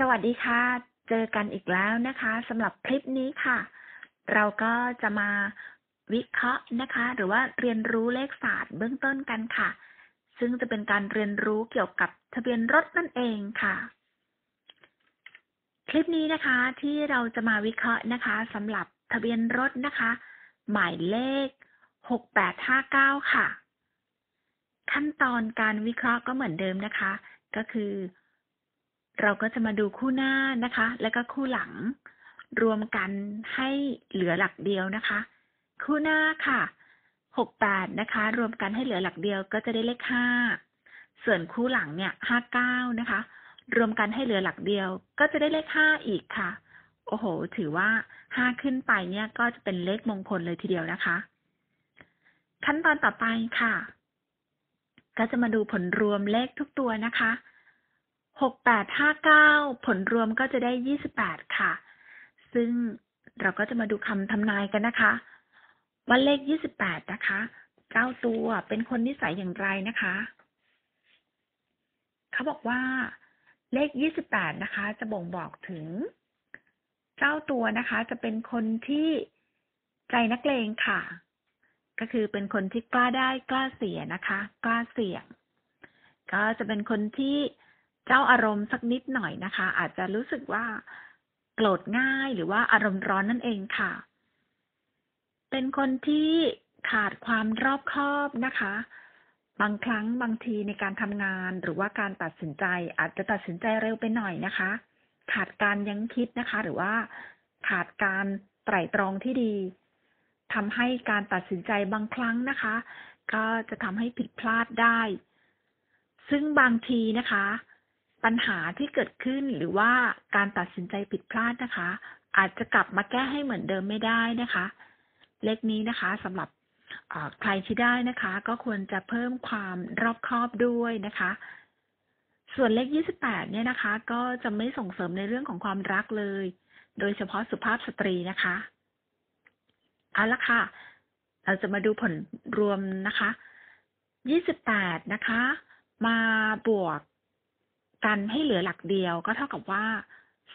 สวัสดีค่ะ เจอกันอีกแล้วนะคะสำหรับคลิปนี้ค่ะ เราก็จะมาวิเคราะห์นะคะ หรือว่าเรียนรู้เลขศาสตร์เบื้องต้นกันค่ะ ซึ่งจะเป็นการเรียนรู้เกี่ยวกับทะเบียนรถนั่นเองค่ะ คลิปนี้นะคะที่เราจะมาวิเคราะห์นะคะสำหรับทะเบียนรถนะคะ หมายเลขหกแปดห้าเก้าค่ะ ขั้นตอนการวิเคราะห์ก็เหมือนเดิมนะคะ ก็คือ เราก็จะมาดูคู่หน้านะคะ แล้วก็คู่หลัง รวมกันให้เหลือหลักเดียวนะคะ คู่หน้าค่ะหกแปดนะคะ รวมกันให้เหลือหลักเดียวก็จะได้เลขห้าส่วนคู่หลังเนี่ยห้าเก้านะคะ รวมกันให้เหลือหลักเดียว ก็จะได้เลขห้าอีกค่ะ โอ้โห ถือว่าห้าขึ้นไปเนี่ยก็จะเป็นเลขมงคลเลยทีเดียวนะคะ ขั้นตอนต่อไปค่ะ ก็จะมาดูผลรวมเลขทุกตัวนะคะ หกแปดห้าเก้าผลรวมก็จะได้ยี่สิบแปดค่ะ ซึ่งเราก็จะมาดูคำทำนายกันนะคะ ว่าเลขยี่สิบแปดนะคะเก้าตัวเป็นคนนิสัยอย่างไรนะคะ เขาบอกว่าเลขยี่สิบแปดนะคะ จะบ่งบอกถึงเจ้าตัวนะคะ จะเป็นคนที่ใจนักเลงค่ะ ก็คือเป็นคนที่กล้าได้กล้าเสียนะคะ กล้าเสี่ยง ก็จะเป็นคนที่ เจ้าอารมณ์สักนิดหน่อยนะคะ อาจจะรู้สึกว่าโกรธง่ายหรือว่าอารมณ์ร้อนนั่นเองค่ะ เป็นคนที่ขาดความรอบคอบนะคะ บางครั้งบางทีในการทำงานหรือว่าการตัดสินใจ อาจจะตัดสินใจเร็วไปหน่อยนะคะ ขาดการยั้งคิดนะคะ หรือว่าขาดการไตร่ตรองที่ดีทำให้การตัดสินใจบางครั้งนะคะ ก็จะทำให้ผิดพลาดได้ ซึ่งบางทีนะคะ ปัญหาที่เกิดขึ้นหรือว่าการตัดสินใจผิดพลาดนะคะ อาจจะกลับมาแก้ให้เหมือนเดิมไม่ได้นะคะ เลขนี้นะคะสำหรับใครที่ได้นะคะ ก็ควรจะเพิ่มความรอบคอบด้วยนะคะ ส่วนเลข 28 เนี่ยนะคะ ก็จะไม่ส่งเสริมในเรื่องของความรักเลย โดยเฉพาะสุภาพสตรีนะคะเอาละค่ะ เราจะมาดูผลรวมนะคะ 28 นะคะ มาบวก กันให้เหลือหลักเดียวก็เท่ากับว่า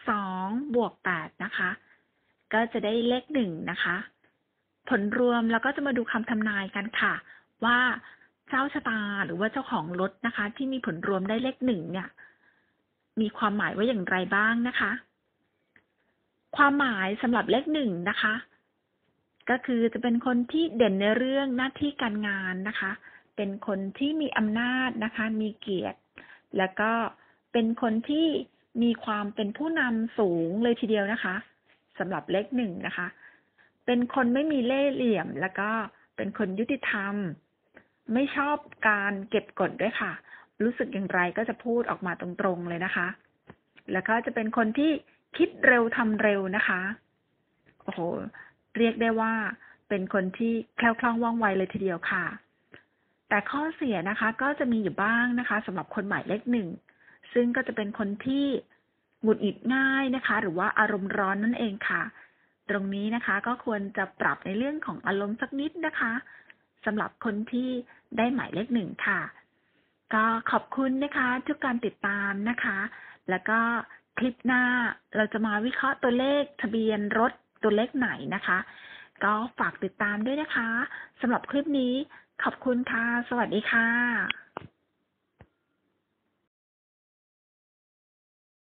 2บวก8นะคะ ก็จะได้เลขหนึ่งนะคะ ผลรวมแล้วก็จะมาดูคำทำนายกันค่ะ ว่าเจ้าชะตาหรือว่าเจ้าของรถนะคะ ที่มีผลรวมได้เลขหนึ่งเนี่ย มีความหมายว่าอย่างไรบ้างนะคะ ความหมายสำหรับเลขหนึ่งนะคะ ก็คือจะเป็นคนที่เด่นในเรื่องหน้าที่การงานนะคะ เป็นคนที่มีอำนาจนะคะ มีเกียรติ แล้วก็ เป็นคนที่มีความเป็นผู้นำสูงเลยทีเดียวนะคะสำหรับเลขหนึ่งนะคะ เป็นคนไม่มีเล่ห์เหลี่ยม แล้วก็เป็นคนยุติธรรม ไม่ชอบการเก็บกดด้วยค่ะ รู้สึกอย่างไรก็จะพูดออกมาตรงๆเลยนะคะ แล้วก็จะเป็นคนที่คิดเร็วทำเร็วนะคะโอ้โหเรียกได้ว่าเป็นคนที่แคล่วคล่องว่องไวเลยทีเดียวค่ะ แต่ข้อเสียนะคะ ก็จะมีอยู่บ้างนะคะสำหรับคนหมายเลขหนึ่ง ซึ่งก็จะเป็นคนที่หงุดหงิดง่ายนะคะ หรือว่าอารมณ์ร้อนนั่นเองค่ะ ตรงนี้นะคะก็ควรจะปรับในเรื่องของอารมณ์สักนิดนะคะสำหรับคนที่ได้หมายเลขหนึ่งค่ะ ก็ขอบคุณนะคะ ทุกการติดตามนะคะ แล้วก็คลิปหน้าเราจะมาวิเคราะห์ตัวเลขทะเบียนรถตัวเลขไหนนะคะ ก็ฝากติดตามด้วยนะคะสำหรับคลิปนี้ขอบคุณค่ะ สวัสดีค่ะ